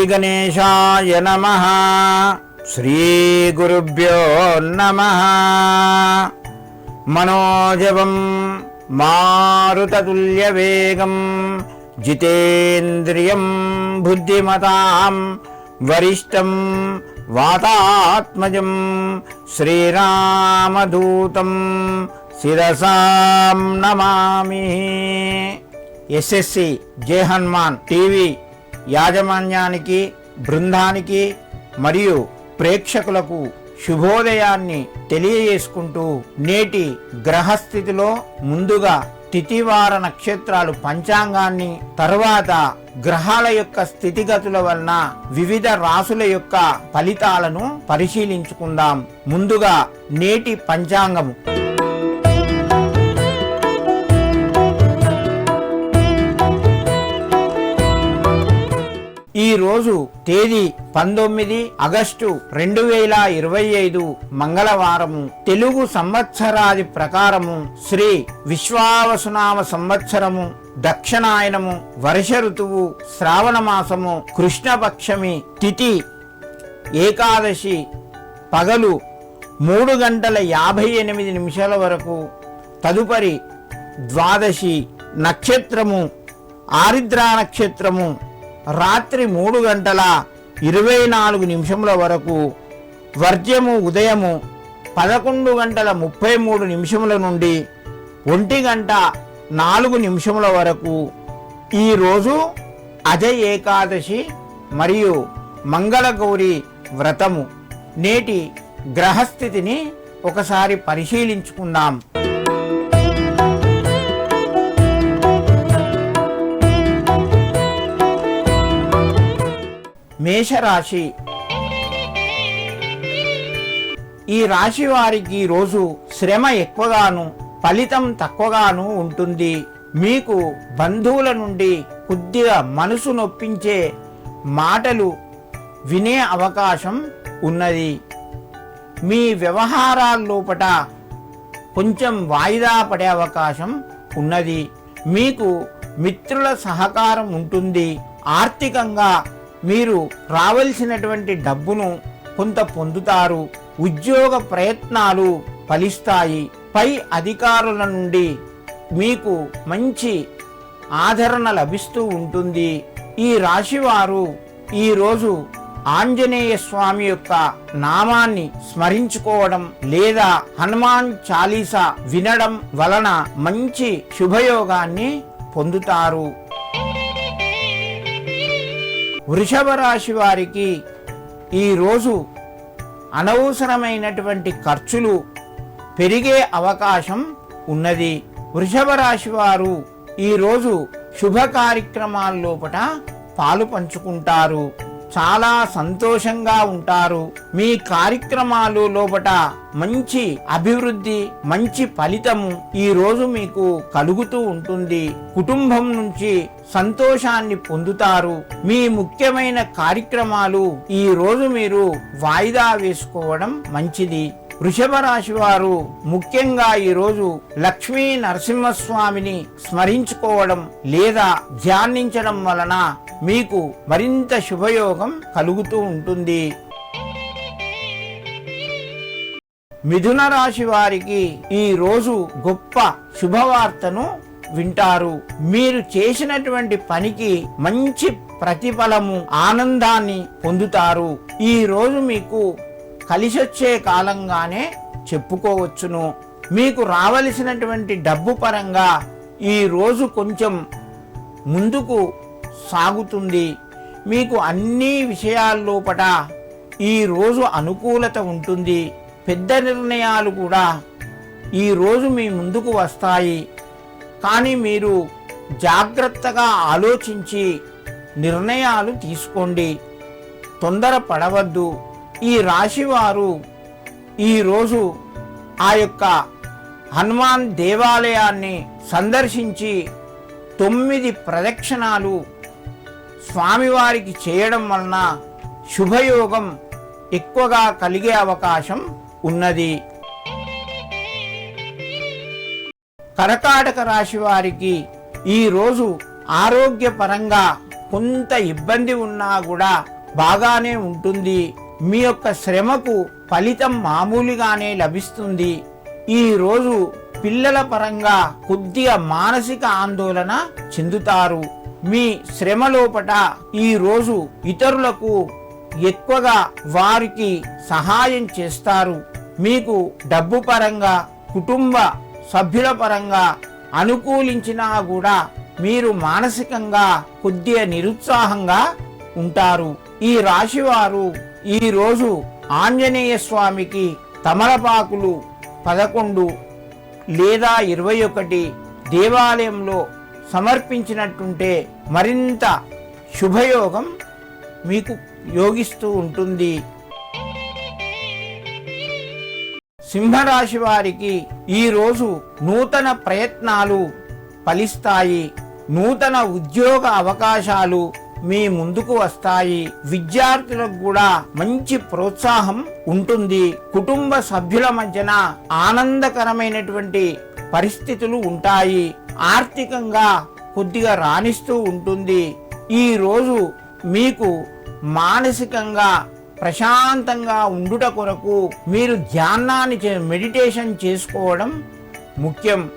శ్రీగణేశాయ నమ. శ్రీగురుభ్యో నమ. మనోజవం మారుతతుల్యవేగం జితేంద్రియం బుద్ధిమతాం వరిష్టం వాతాత్మజం శ్రీరామదూతం శిరసాం నమామి. ఎస్ఎస్సి జయహన్మాన్ టీవీ యాజమాన్యానికి బృందానికి మరియు ప్రేక్షకులకు శుభోదయాన్ని తెలియజేసుకుంటూ నేటి గ్రహస్థితిలో ముందుగా తిథివార నక్షత్రాలు పంచాంగాన్ని తరువాత గ్రహాల యొక్క స్థితిగతుల వలన వివిధ రాసుల యొక్క ఫలితాలను పరిశీలించుకుందాం. ముందుగా నేటి పంచాంగము. ఈ రోజు తేదీ పంతొమ్మిది ఆగస్టు రెండు వేల ఇరవై ఐదు మంగళవారము. తెలుగు సంవత్సరాది ప్రకారము శ్రీ విశ్వావసునామ సంవత్సరము దక్షిణాయనము వర్ష ఋతువు శ్రావణ మాసము కృష్ణపక్షమి తిథి ఏకాదశి పగలు మూడు గంటల యాభై ఎనిమిది నిమిషాల వరకు. తదుపరి ద్వాదశి నక్షత్రము ఆరిద్రా నక్షత్రము రాత్రి మూడు గంటల ఇరవై నాలుగు నిమిషముల వరకు వర్జ్యము ఉదయము పదకొండు గంటల ముప్పై మూడు నిమిషముల నుండి ఒంటి గంట నాలుగు నిమిషముల వరకు ఈరోజు అజయ్ ఏకాదశి మరియు మంగళగౌరి వ్రతము నేటి గ్రహస్థితిని ఒకసారి పరిశీలించుకుందాం. మేషరాశి. ఈ రాశి వారికి రోజు శ్రమ ఎక్కువగాను ఫలితం తక్కువగాను ఉంటుంది. మీకు బంధువుల నుండి కొద్దిగా మనసు నొప్పించే మాటలు వినే అవకాశం ఉన్నది. మీ వ్యవహారాల లోపట కొంచెం వాయిదా పడే అవకాశం ఉన్నది. మీకు మిత్రుల సహకారం ఉంటుంది. ఆర్థికంగా మీరు రావలసినటువంటి డబ్బును కొంత పొందుతారు. ఉద్యోగ ప్రయత్నాలు ఫలిస్తాయి. పై అధికారుల నుండి మీకు మంచి ఆదరణ లభిస్తూ ఉంటుంది. ఈ రాశివారు ఈరోజు ఆంజనేయ స్వామి యొక్క నామాన్ని స్మరించుకోవడం లేదా హనుమాన్ చాలీసా వినడం వలన మంచి శుభయోగాన్ని పొందుతారు. వృషభ రాశి వారికి ఈరోజు అనవసరమైనటువంటి ఖర్చులు పెరిగే అవకాశం ఉన్నది. వృషభ రాశి వారు ఈరోజు శుభ కార్యక్రమాల లోపట పాలు పంచుకుంటారు. చాలా సంతోషంగా ఉంటారు. మీ కార్యక్రమాలు లోపట మంచి అభివృద్ధి మంచి ఫలితము ఈ రోజు మీకు కలుగుతూ ఉంటుంది. కుటుంబం నుంచి సంతోషాన్ని పొందుతారు. మీ ముఖ్యమైన కార్యక్రమాలు ఈ రోజు మీరు వాయిదా వేసుకోవడం మంచిది. వృషభ రాశి వారు ముఖ్యంగా ఈరోజు లక్ష్మీ నరసింహస్వామిని స్మరించుకోవడం లేదా ధ్యానించడం వలన మీకు మరింత శుభయోగం కలుగుతూ ఉంటుంది. మిథున రాశి వారికి ఈ రోజు గొప్ప శుభవార్తను వింటారు. మీరు చేసినటువంటి పనికి మంచి ప్రతిఫలము ఆనందాన్ని పొందుతారు. ఈ రోజు మీకు కలిసొచ్చే కాలంగానే చెప్పుకోవచ్చును. మీకు రావలసినటువంటి డబ్బు పరంగా ఈ రోజు కొంచెం ముందుకు సాగుతుంది. మీకు అన్ని విషయాల్లోపట ఈ రోజు అనుకూలత ఉంటుంది. పెద్ద నిర్ణయాలు కూడా ఈ రోజు మీ ముందుకు వస్తాయి. కానీ మీరు జాగ్రత్తగా ఆలోచించి నిర్ణయాలు తీసుకోండి. తొందర పడవద్దు ఈ రాశివారు ఈరోజు ఆ యొక్క హనుమాన్ దేవాలయాన్ని సందర్శించి తొమ్మిది ప్రదక్షిణాలు స్వామివారికి చేయడం వలన శుభయోగం ఎక్కువగా కలిగే అవకాశం ఉన్నది. కర్కాటక రాశి వారికి ఈరోజు ఆరోగ్యపరంగా కొంత ఇబ్బంది ఉన్నా కూడా బాగానే ఉంటుంది. మీ యొక్క శ్రమకు ఫలితం మామూలుగానే లభిస్తుంది. ఈ రోజు పిల్లల పరంగా కొద్దిగా మానసిక ఆందోళన చెందుతారు. మీ శ్రమ లోపట ఈ రోజు ఇతరులకు ఎక్కువగా వారికి సహాయం చేస్తారు. మీకు డబ్బు పరంగా కుటుంబ సభ్యుల పరంగా అనుకూలించినా కూడా మీరు మానసికంగా కొద్దిగా నిరుత్సాహంగా ఉంటారు. ఈ రాశివారు ఈరోజు ఆంజనేయ స్వామికి తమలపాకులు పదకొండు లేదా ఇరవై ఒకటి దేవాలయంలో సమర్పించినట్టుంటే మరింత శుభయోగం మీకు యోగిస్తూ ఉంటుంది. సింహరాశి వారికి ఈరోజు నూతన ప్రయత్నాలు ఫలిస్తాయి. నూతన ఉద్యోగ అవకాశాలు మీ ముందుకు వస్తాయి. విద్యార్థులకు కూడా మంచి ప్రోత్సాహం ఉంటుంది. కుటుంబ సభ్యుల మధ్యన ఆనందకరమైనటువంటి పరిస్థితులు ఉంటాయి. ఆర్థికంగా కొద్దిగా రాణిస్తూ ఉంటుంది. ఈ రోజు మీకు మానసికంగా ప్రశాంతంగా ఉండుట కొరకు మీరు ధ్యానాన్ని చే- మెడిటేషన్ చేసుకోవడం ముఖ్యం.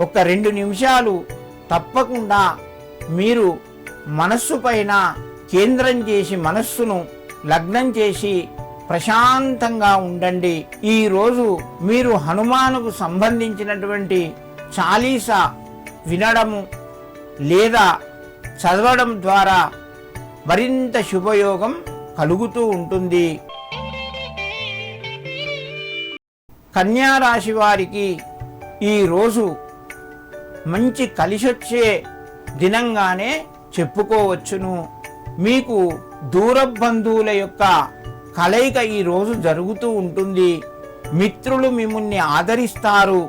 ఒక రెండు నిమిషాలు తప్పకుండా మీరు మనస్సు పైన కేంద్రం చేసి మనస్సును లగ్నం చేసి ప్రశాంతంగా ఉండండి. ఈ రోజు మీరు హనుమానుకు సంబంధించినటువంటి చాలీసా వినడము లేదా చదవడం ద్వారా మరింత శుభయోగం కలుగుతూ ఉంటుంది. కన్యా రాశి వారికి ఈ రోజు మంచి కలిసొచ్చే దినంగానే చెప్పుకోవచ్చును. మీకు దూర బంధువుల యొక్క కలయిక ఈ రోజు జరుగుతూ ఉంటుంది. మిత్రులు మిమ్మల్ని ఆదరిస్తారు.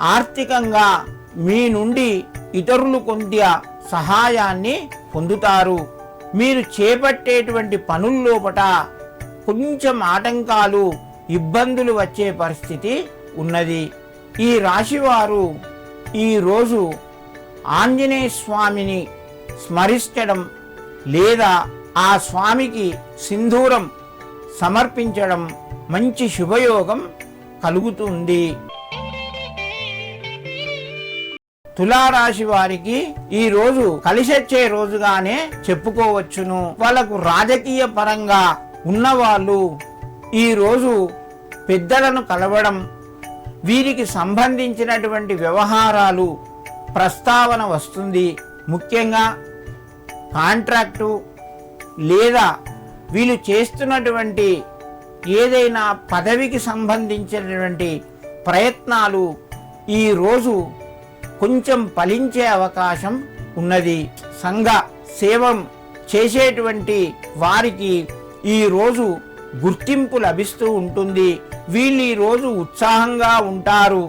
ఆర్థికంగా మీ నుండి ఇతరులు కొంత సహాయాన్ని పొందుతారు. మీరు చేపట్టేటువంటి పనుల్లోపట కొంచెం ఆటంకాలు ఇబ్బందులు వచ్చే పరిస్థితి ఉన్నది. ఈ రాశివారు ఈ రోజు ఆంజనేయ స్వామిని స్మరించడం లేదా ఆ స్వామికి సింధూరం సమర్పించడం మంచి శుభయోగం కలుగుతుంది. తులారాశి వారికి ఈ రోజు కలిసొచ్చే రోజుగానే చెప్పుకోవచ్చును. వాళ్ళకు రాజకీయ పరంగా ఉన్నవాళ్ళు ఈ రోజు పెద్దలను కలవడం వీరికి సంబంధించినటువంటి వ్యవహారాలు ప్రస్తావన వస్తుంది. ముఖ్యంగా కాంట్రాక్టు లేదా వీళ్ళు చేస్తున్నటువంటి ఏదైనా పదవికి సంబంధించినటువంటి ప్రయత్నాలు ఈ రోజు కొంచెం ఫలించే అవకాశం ఉన్నది. సంఘ సేవం చేసేటువంటి వారికి ఈరోజు గుర్తింపు లభిస్తూ ఉంటుంది. వీళ్ళు ఈరోజు ఉత్సాహంగా ఉంటారు.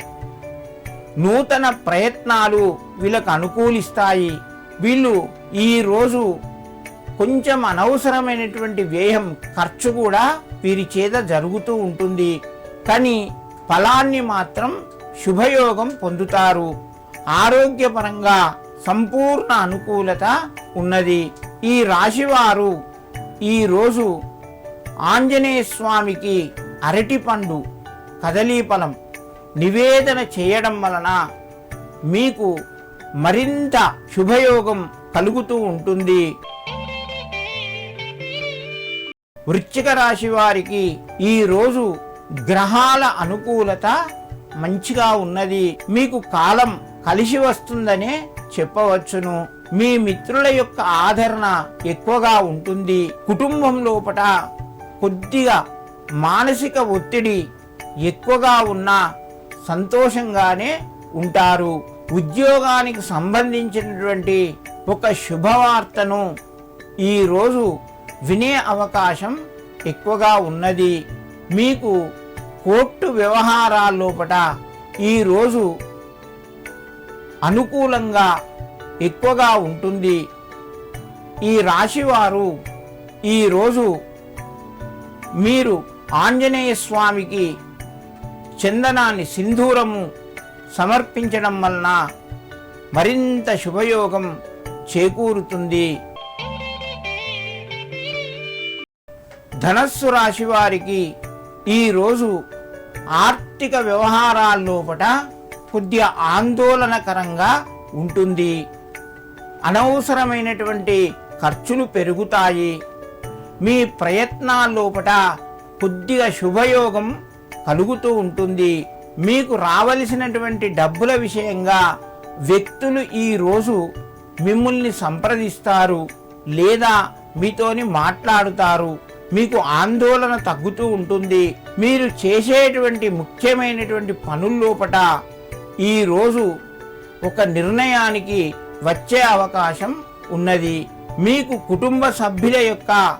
నూతన ప్రయత్నాలు వీళ్ళకు అనుకూలిస్తాయి. వీళ్ళు ఈరోజు కొంచెం అనవసరమైనటువంటి వ్యయం ఖర్చు కూడా వీరి చేత జరుగుతూ ఉంటుంది. కానీ ఫలాన్ని మాత్రం శుభయోగం పొందుతారు. ఆరోగ్యపరంగా సంపూర్ణ అనుకూలత ఉన్నది. ఈ రాశివారు ఈ రోజు ఆంజనేయ స్వామికి అరటిపండు కదలీఫలం నివేదన చేయడం వలన మీకు మరింత శుభయోగం కలుగుతూ ఉంటుంది. వృశ్చిక రాశి వారికి ఈ రోజు గ్రహాల అనుకూలత మంచిగా ఉన్నది. మీకు కాలం కలిసి వస్తుందనే చెప్పవచ్చును. మీ మిత్రుల యొక్క ఆదరణ ఎక్కువగా ఉంటుంది. కుటుంబం లోపట కొద్దిగా మానసిక ఒత్తిడి ఎక్కువగా ఉన్నా సంతోషంగానే ఉంటారు. ఉద్యోగానికి సంబంధించినటువంటి ఒక శుభవార్తను ఈరోజు వినే అవకాశం ఎక్కువగా ఉన్నది. మీకు కోర్టు వ్యవహారాల్లోపట ఈరోజు అనుకూలంగా ఎక్కువగా ఉంటుంది. ఈ రాశివారు ఈరోజు మీరు ఆంజనేయ స్వామికి చందనాన్ని సింధూరము సమర్పించడం వలన మరింత శుభయోగం చేకూరుతుంది. ధనస్సు రాశివారికి ఈరోజు ఆర్థిక వ్యవహారాల్లోపట కొద్దిగా ఆందోళనకరంగా ఉంటుంది. అనవసరమైనటువంటి ఖర్చులు పెరుగుతాయి. మీ ప్రయత్నాల్లోపట కొద్దిగా శుభయోగం కలుగుతూ ఉంటుంది. మీకు రావలసినటువంటి డబ్బుల విషయంగా వ్యక్తులు ఈరోజు మిమ్మల్ని సంప్రదిస్తారు లేదా మీతోని మాట్లాడుతారు. మీకు ఆందోళన తగ్గుతూ ఉంటుంది. మీరు చేసేటువంటి ముఖ్యమైనటువంటి పనుల్లోపట ఈరోజు ఒక నిర్ణయానికి వచ్చే అవకాశం ఉన్నది. మీకు కుటుంబ సభ్యుల యొక్క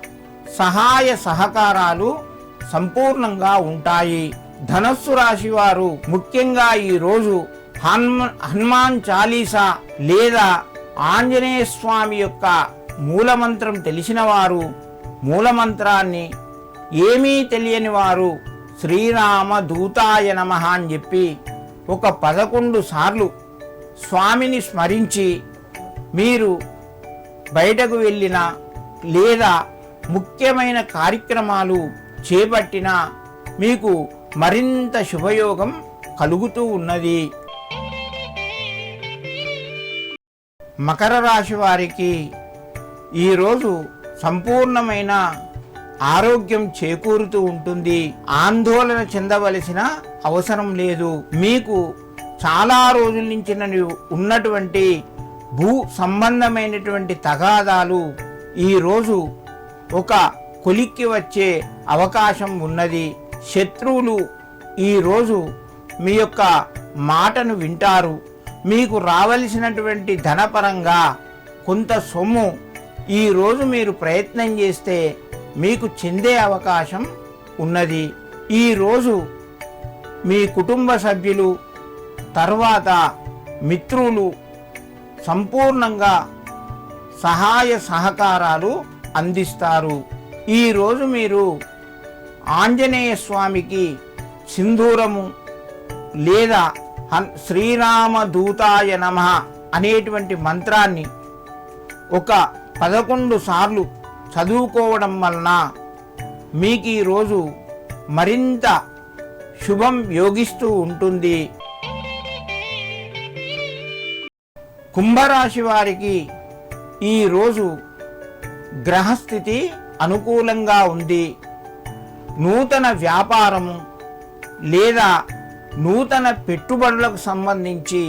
సహాయ సహకారాలు సంపూర్ణంగా ఉంటాయి. ధనస్సు రాశి వారు ముఖ్యంగా ఈరోజు హన్మ హనుమాన్ చాలీసా లేదా ఆంజనేయ స్వామి యొక్క మూలమంత్రం తెలిసిన వారు మూలమంత్రాన్ని ఏమీ తెలియని వారు శ్రీరామ దూతాయ నమ అని చెప్పి ఒక పదకొండు సార్లు స్వామిని స్మరించి మీరు బయటకు వెళ్ళిన లేదా ముఖ్యమైన కార్యక్రమాలు చేపట్టిన మీకు మరింత శుభయోగం కలుగుతూ ఉన్నది. మకర రాశి వారికి ఈరోజు సంపూర్ణమైన ఆరోగ్యం చేకూరుతూ ఉంటుంది. ఆందోళన చెందవలసిన అవసరం లేదు. మీకు చాలా రోజుల నుంచి నన్ను ఉన్నటువంటి భూ సంబంధమైనటువంటి తగాదాలు ఈరోజు ఒక కొలిక్కి వచ్చే అవకాశం ఉన్నది. శత్రువులు ఈరోజు మీ యొక్క మాటను వింటారు. మీకు రావలసినటువంటి ధనపరంగా కొంత సొమ్ము ఈరోజు మీరు ప్రయత్నం చేస్తే మీకు చెందే అవకాశం ఉన్నది. ఈరోజు మీ కుటుంబ సభ్యులు తర్వాత మిత్రులు సంపూర్ణంగా సహాయ సహకారాలు అందిస్తారు. ఈరోజు మీరు ఆంజనేయ స్వామికి సింధూరము లేదా హన్ శ్రీరామ దూతాయ నమ అనేటువంటి మంత్రాన్ని ఒక పదకొండు సార్లు చదువుకోవడం వలన మీకు ఈరోజు మరింత శుభం యోగిస్తూ ఉంటుంది. కుంభరాశి వారికి ఈరోజు గ్రహస్థితి అనుకూలంగా ఉంది. నూతన వ్యాపారము లేదా నూతన పెట్టుబడులకు సంబంధించి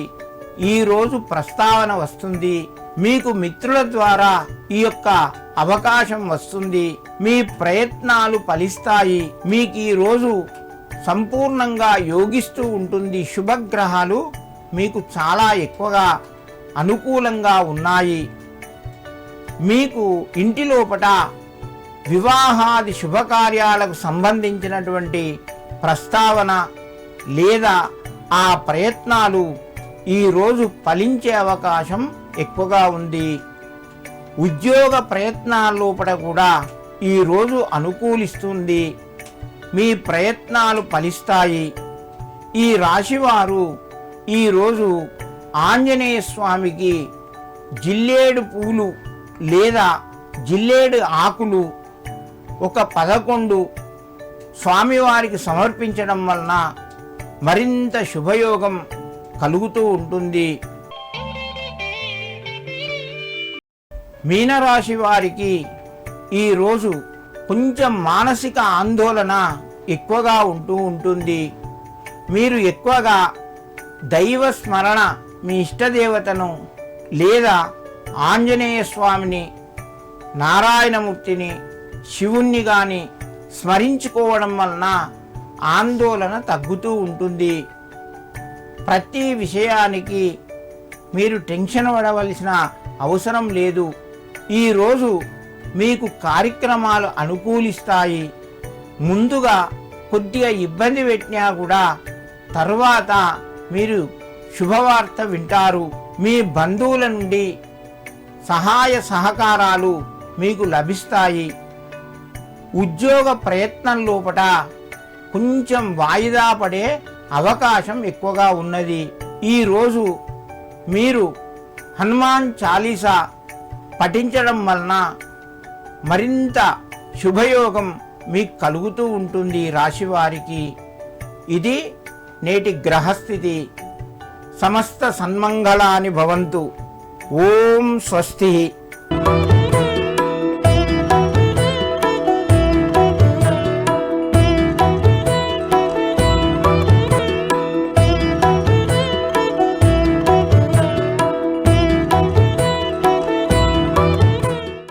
ఈరోజు ప్రస్తావన వస్తుంది. మీకు మిత్రుల ద్వారా ఈ యొక్క అవకాశం వస్తుంది. మీ ప్రయత్నాలు ఫలిస్తాయి. మీకు ఈ రోజు సంపూర్ణంగా యోగిస్తూ ఉంటుంది. శుభగ్రహాలు మీకు చాలా ఎక్కువగా అనుకూలంగా ఉన్నాయి. మీకు ఇంటి లోపట వివాహాది శుభకార్యాలకు సంబంధించినటువంటి ప్రస్తావన లేదా ఆ ప్రయత్నాలు ఈరోజు ఫలించే అవకాశం ఎక్కువగా ఉంది. ఉద్యోగ ప్రయత్నాల లోపల కూడా ఈరోజు అనుకూలిస్తుంది. మీ ప్రయత్నాలు ఫలిస్తాయి. ఈ రాశివారు ఈరోజు ఆంజనేయ స్వామికి జిల్లేడు పూలు లేదా జిల్లేడు ఆకులు ఒక పదకొండు స్వామివారికి సమర్పించడం వలన మరింత శుభయోగం కలుగుతూ ఉంటుంది. మీనరాశి వారికి ఈరోజు కొంచెం మానసిక ఆందోళన ఎక్కువగా ఉంటూ ఉంటుంది. మీరు ఎక్కువగా దైవ స్మరణ మీ ఇష్టదేవతను లేదా ఆంజనేయ స్వామిని నారాయణమూర్తిని శివుణ్ణి కానీ స్మరించుకోవడం వలన ఆందోళన తగ్గుతూ ఉంటుంది. ప్రతి విషయానికి మీరు టెన్షన్ పడవలసిన అవసరం లేదు. ఈరోజు మీకు కార్యక్రమాలు అనుకూలిస్తాయి. ముందుగా కొద్దిగా ఇబ్బంది పెట్టినా కూడా తర్వాత మీరు శుభవార్త వింటారు. మీ బంధువుల నుండి సహాయ సహకారాలు మీకు లభిస్తాయి. ఉద్యోగ ప్రయత్నం లోపట కొంచెం వాయిదా పడే అవకాశం ఎక్కువగా ఉన్నది. ఈరోజు మీరు హనుమాన్ చాలీసా పఠించడం వలన మరింత శుభయోగం మీకు కలుగుతూ ఉంటుంది రాశివారికి రాశి వారికి. ఇది నేటి గ్రహస్థితి. సమస్త సన్మంగళాని భవంతు. ఓం స్వస్తి.